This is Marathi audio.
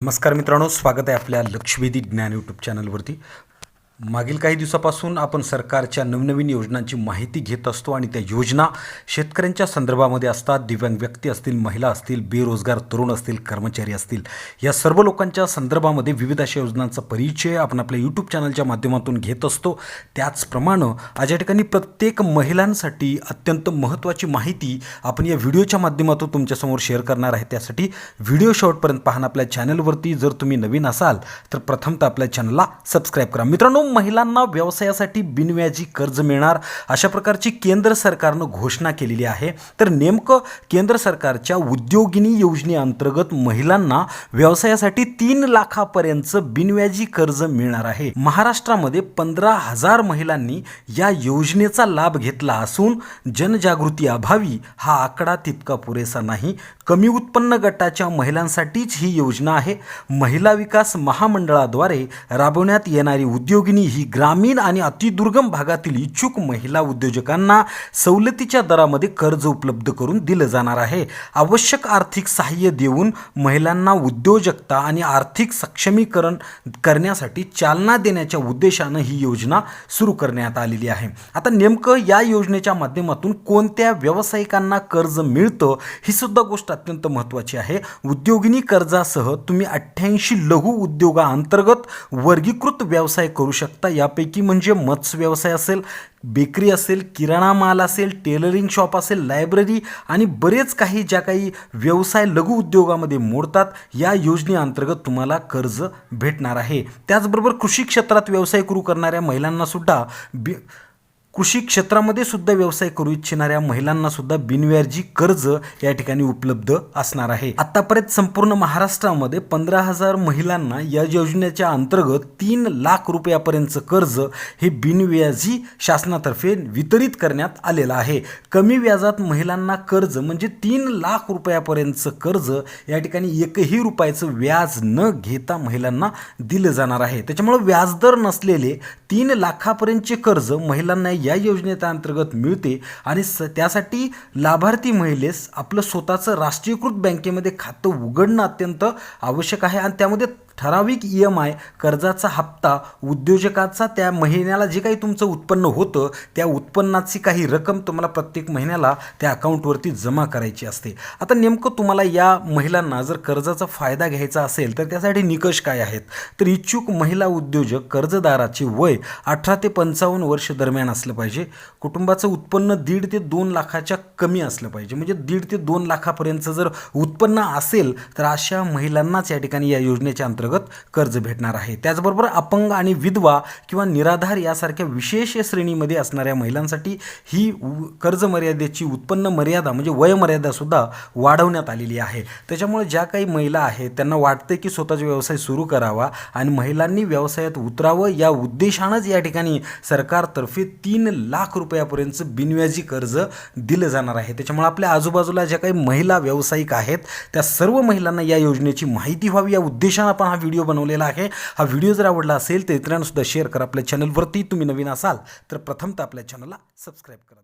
नमस्कार मित्रांनो स्वागत आहे आपल्या लक्षवेधी ज्ञान यूट्यूब चॅनलवरती मागील काही दिवसापासून आपण सरकारच्या नवनवीन योजनांची माहिती घेत असतो आणि त्या योजना शेतकऱ्यांच्या संदर्भामध्ये असतात. दिव्यांग व्यक्ती असतील महिला असतील बेरोजगार तरुण असतील कर्मचारी असतील या सर्व लोकांच्या संदर्भामध्ये विविध अशा योजनांचा परिचय आपण आपल्या यूट्यूब चॅनलच्या माध्यमातून घेत असतो. त्याचप्रमाणे आज या ठिकाणी प्रत्येक महिलांसाठी अत्यंत महत्त्वाची माहिती आपण या व्हिडिओच्या माध्यमातून तुमच्यासमोर शेअर करणार आहे. त्यासाठी व्हिडिओ शेवटपर्यंत पाहणं आपल्या चॅनलवरती जर तुम्ही नवीन असाल तर प्रथमतः आपल्या चॅनलला सबस्क्राईब करा. मित्रांनो महिलांना व्यवसायासाठी बिनव्याजी कर्ज मिळणार अशा प्रकारची केंद्र सरकारनं घोषणा केलेली आहे. तर नेमकं केंद्र सरकारच्या उद्योगिनी योजनेअंतर्गत महिलांना व्यवसायासाठी तीन लाखापर्यंतचं बिनव्याजी कर्ज मिळणार आहे. महाराष्ट्रामध्ये पंधरा हजार महिलांनी या योजनेचा लाभ घेतला असून जनजागृती अभावी हा आकडा तितका पुरेसा नाही. कमी उत्पन्न गटाच्या महिलांसाठीच ही योजना आहे. महिला विकास महामंडळाद्वारे राबवण्यात येणारी उद्योगिनी ही ग्रामीण आणि अतिदुर्गम भागातील इच्छुक महिला उद्योजकांना सवलतीच्या दरामध्ये कर्ज उपलब्ध करून दिलं जाणार आहे. आवश्यक आर्थिक सहाय्य देऊन महिलांना उद्योजकता आणि आर्थिक सक्षमीकरण करण्यासाठी चालना देण्याच्या उद्देशानं ही योजना सुरू करण्यात आलेली आहे. आता नेमकं या योजनेच्या माध्यमातून कोणत्या व्यावसायिकांना कर्ज मिळतं ही सुद्धा गोष्ट अत्यंत महत्त्वाची आहे. उद्योगिनी कर्जासह तुम्ही अठ्ठ्याऐंशी लघु उद्योगाअंतर्गत वर्गीकृत व्यवसाय करू शकता. यापैकी म्हणजे मत्स्य व्यवसाय असेल बेकरी असेल किराणा माल असेल टेलरिंग शॉप असेल लायब्ररी आणि बरेच काही ज्या काही व्यवसाय लघु उद्योगामध्ये मोडतात या योजनेअंतर्गत तुम्हाला कर्ज भेटणार आहे. त्याचबरोबर कृषी क्षेत्रात व्यवसाय सुरू करणाऱ्या महिलांनासुद्धा बी कृषी क्षेत्रामध्ये सुद्धा व्यवसाय करू इच्छिणाऱ्या महिलांना सुद्धा बिनव्याजी कर्ज या ठिकाणी उपलब्ध असणार आहे. आतापर्यंत संपूर्ण महाराष्ट्रामध्ये पंधरा हजार महिलांना या योजनेच्या अंतर्गत तीन लाख रुपयापर्यंतचं कर्ज हे बिनव्याजी शासनातर्फे वितरित करण्यात आलेलं आहे. कमी व्याजात महिलांना कर्ज म्हणजे तीन लाख रुपयापर्यंतचं कर्ज या ठिकाणी एकही रुपयाचं व्याज न घेता महिलांना दिलं जाणार आहे. त्याच्यामुळं व्याजदर नसलेले तीन लाखापर्यंतचे कर्ज महिलांना या योजनेच्या अंतर्गत मिळते आणि स त्यासाठी लाभार्थी महिलेस आपलं स्वतःचं राष्ट्रीयकृत बँकेमध्ये खातं उघडणं अत्यंत आवश्यक आहे आणि त्यामध्ये ठराविक ई एम आय कर्जाचा हप्ता उद्योजकाचा त्या महिन्याला जे काही तुमचं उत्पन्न होतं त्या उत्पन्नाची काही रक्कम तुम्हाला प्रत्येक महिन्याला त्या अकाउंटवरती जमा करायची असते. आता नेमकं तुम्हाला या महिलांना जर कर्जाचा फायदा घ्यायचा असेल तर त्यासाठी निकष काय आहेत? तर इच्छुक महिला उद्योजक कर्जदाराचे वय अठरा ते पंचावन्न वर्ष दरम्यान असलं पाहिजे. कुटुंबाचं उत्पन्न दीड ते दोन लाखाच्या कमी असलं पाहिजे. म्हणजे दीड ते दोन लाखापर्यंत जर उत्पन्न असेल तर अशा महिलांनाच या ठिकाणी या योजनेच्या अंतर्गत कर्ज भेटणार आहे. त्याचबरोबर अपंग आणि विधवा किंवा निराधार यासारख्या विशेष श्रेणीमध्ये असणाऱ्या महिलांसाठी ही कर्ज मर्यादेची उत्पन्न मर्यादा म्हणजे वयमर्यादासुद्धा वाढवण्यात आलेली आहे. त्याच्यामुळे ज्या काही महिला आहेत त्यांना वाटते की स्वतःचा व्यवसाय सुरू करावा आणि महिलांनी व्यवसायात उतरावं या उद्देशानंच या ठिकाणी सरकारतर्फे तीन लाख रुपयापर्यंत बिनव्याजी कर्ज दिलं जाणार आहे. त्याच्यामुळे आपल्या आजूबाजूला ज्या काही महिला व्यावसायिक आहेत त्या सर्व महिलांना या योजनेची माहिती व्हावी या उद्देशानं आपण हा व्हिडिओ बनवलेला आहे. हा व्हिडिओ जर आवडला असेल तर इतरांसुद्धा शेअर करा. आपल्या चॅनलवरती तुम्ही नवीन असाल तर प्रथमतः आपल्या चॅनलला सबस्क्राईब करा.